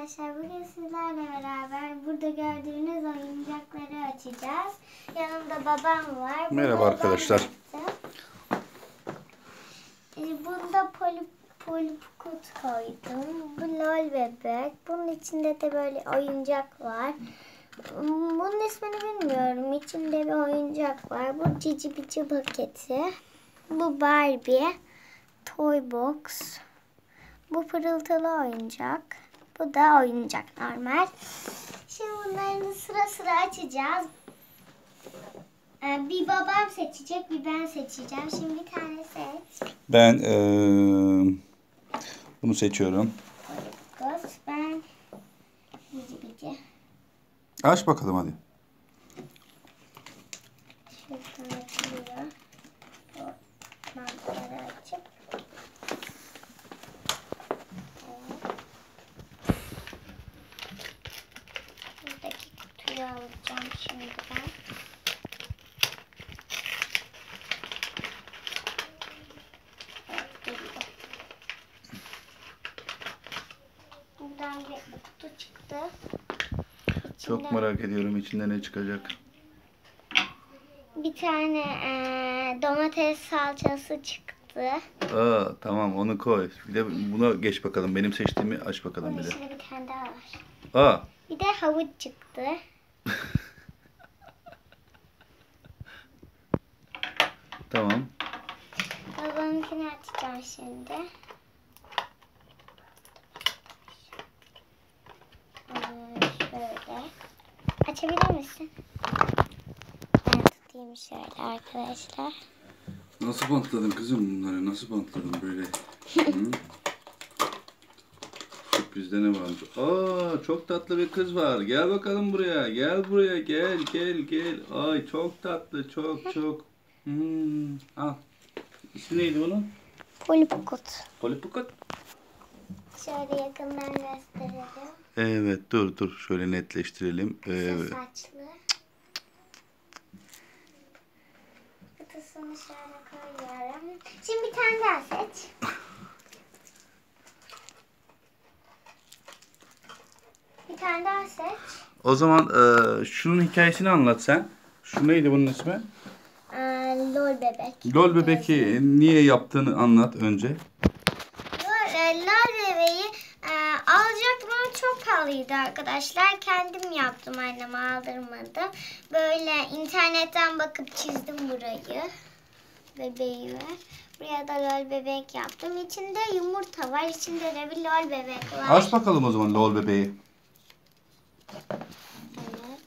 arkadaşlar bugün sizlerle beraber burada gördüğünüz oyuncakları açacağız. Yanımda babam var. Burada Merhaba arkadaşlar. Ee, Bunda poli, polipukut koydum. Bu lol bebek. Bunun içinde de böyle oyuncak var. Bunun ismini bilmiyorum. İçinde bir oyuncak var. Bu cici bici paketi. Bu Barbie. Toy box. Bu pırıltılı oyuncak. Bu da oyuncak normal. Şimdi bunların sıra sıra açacağız. Ee, Bir babam seçecek, bir ben seçeceğim. Şimdi bir tane seç. Ben eee, bunu seçiyorum. Ben bici bici. Aç bakalım hadi. Alacağım şimdi ben. Buradan bir kutu çıktı. Çok İçinden- merak ediyorum içinde ne çıkacak. Bir tane eee, domates salçası çıktı. Aa tamam onu koy. Bir de buna geç bakalım. Benim seçtiğimi aç bakalım Bunun bir de. içinde bir tane daha var. Aa Bir de havuç çıktı. tamam. Babamınkini açacağım şimdi. Ee, Şöyle. Açabilir misin? Ben tutayım şöyle arkadaşlar. Nasıl bantladın kızım bunları? Nasıl bantladın böyle? Hı? Sürprizde ne varmış? Aa çok tatlı bir kız var. Gel bakalım buraya. Gel buraya. Gel gel gel. Ay çok tatlı. Çok çok. Hmm. Al. İsmi neydi bunun? Polipukut. Polipukut. Şöyle yakından gösterelim. Evet dur dur şöyle netleştirelim. Kısa Evet. saçlı. Kutusunu şöyle koyuyorum. Şimdi bir tane daha seç. Tane daha seç. O zaman e, şunun hikayesini anlat sen. Şu neydi bunun ismi? Aa, lol bebek. Lol bebeki niye yaptığını anlat önce. Lol, e, lol bebeği e, alacaktım ama çok pahalıydı arkadaşlar. Kendim yaptım anneme aldırmadım. Böyle internetten bakıp çizdim burayı. Bebeği var. Buraya da lol bebek yaptım. İçinde yumurta var. İçinde de bir lol bebek var. Aç bakalım o zaman lol bebeği. Evet.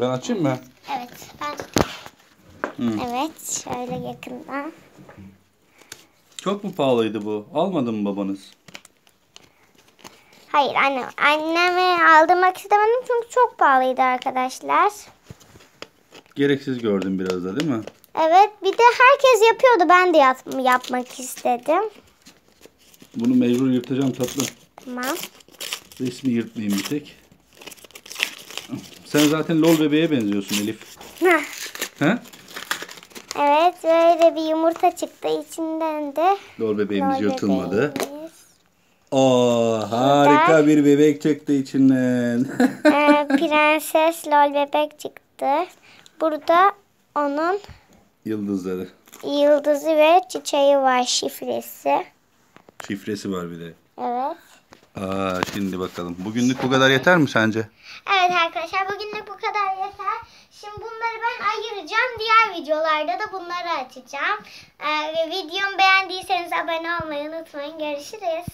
Ben açayım mı? Evet. Ben Hı. Evet. Şöyle yakından. Çok mu pahalıydı bu? Almadı mı babanız? Hayır anne, anneme aldırmak istemedim çünkü çok pahalıydı arkadaşlar. Gereksiz gördüm biraz da değil mi? Evet bir de herkes yapıyordu ben de yap- yapmak istedim. Bunu mecbur yırtacağım tatlım. Tamam. Resmi yırtmayayım bir tek. Sen zaten lol bebeğe benziyorsun Elif. Hah, He? evet böyle bir yumurta çıktı içinden de. Lol bebeğimiz lol yırtılmadı. bebeğimiz. Oo harika bir bebek çıktı içinden. Ee, prenses lol bebek çıktı. Burada onun Yıldızları. yıldızı ve çiçeği var şifresi. Şifresi var bir de. Evet. Aa şimdi bakalım. Bugünlük bu kadar yeter mi sence? Evet arkadaşlar bugünlük bu kadar yeter. Şimdi bunları ben ayıracağım. Diğer videolarda da bunları açacağım. Ee, videomu beğendiyseniz abone olmayı unutmayın. Görüşürüz.